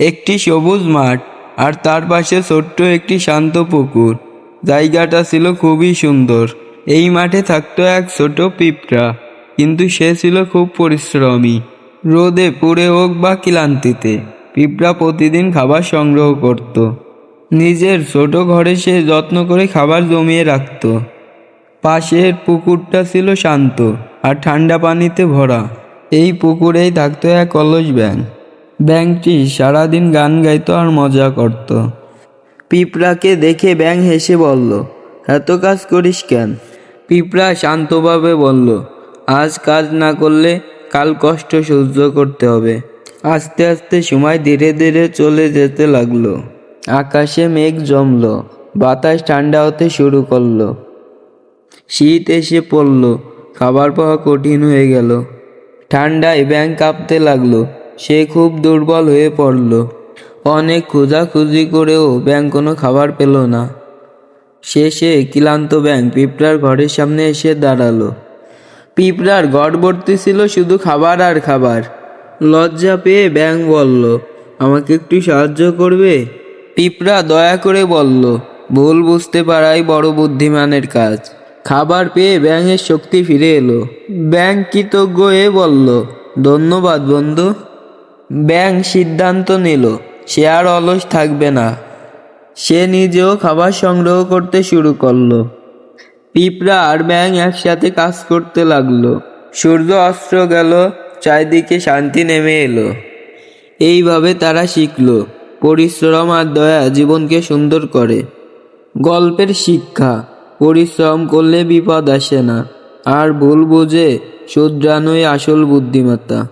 একটি সবুজ মাঠ আর তার পাশে ছোট্ট একটি শান্ত পুকুর। জায়গাটা ছিল খুবই সুন্দর। এই মাঠে থাকতো এক ছোট পিঁপড়া, কিন্তু সে ছিল খুব পরিশ্রমী। রোদে পুড়ে হোক বা ক্লান্তিতে, পিঁপড়া প্রতিদিন খাবার সংগ্রহ করত। নিজের ছোট ঘরে সে যত্ন করে খাবার জমিয়ে রাখত। পাশের পুকুরটা ছিল শান্ত আর ঠান্ডা পানিতে ভরা। এই পুকুরেই থাকতো এক অলস ব্যাঙ। ব্যাঙটি সারাদিন গান গাইতো আর মজা করত। পিঁপড়াকে দেখে ব্যাঙ হেসে বলল, এত কাজ করিস কেন? পিঁপড়া শান্তভাবে বলল, আজ কাজ না করলে কাল কষ্ট সহ্য করতে হবে। আস্তে আস্তে সময় ধীরে ধীরে চলে যেতে লাগল। আকাশে মেঘ জমলো, বাতাস ঠান্ডা হতে শুরু করল। শীত এসে পড়ল, খাবার পাওয়া কঠিন হয়ে গেল। ঠান্ডায় ব্যাং কাঁপতে লাগল সে খুব দুর্বল হয়ে পড়ল। অনেক খোঁজাখুঁজি করেও ব্যাং কোনো খাবার পেল না। শেষে ক্লান্ত ব্যাং পিঁপড়ার ঘরের সামনে এসে দাঁড়াল। পিঁপড়ার ভর্তি ছিল শুধু খাবার আর খাবার। লজ্জা পেয়ে ব্যাং বলল, আমাকে একটু সাহায্য করবে? পিঁপড়া দয়া করে বলল, ভুল বুঝতে পারাই বড় বুদ্ধিমানের কাজ। খাবার পেয়ে ব্যাঙের শক্তি ফিরে এলো। ব্যাং কৃতজ্ঞ হয়ে বলল, ধন্যবাদ বন্ধু। ব্যাং সিদ্ধান্ত নিল, সে আর অলস থাকবে না। সে নিজেও খাবার সংগ্রহ করতে শুরু করল। পিঁপড়া আর ব্যাং একসাথে কাজ করতে লাগল। সূর্য অস্ত্র গেল, চারিদিকে শান্তি নেমে এলো। এইভাবে তারা শিখল, পরিশ্রম আর দয়া জীবনকে সুন্দর করে। গল্পের শিক্ষা, পরিশ্রম করলে বিপদ আসে না। আর ভুল বুঝে শুধরানোই আসল বুদ্ধিমত্তা।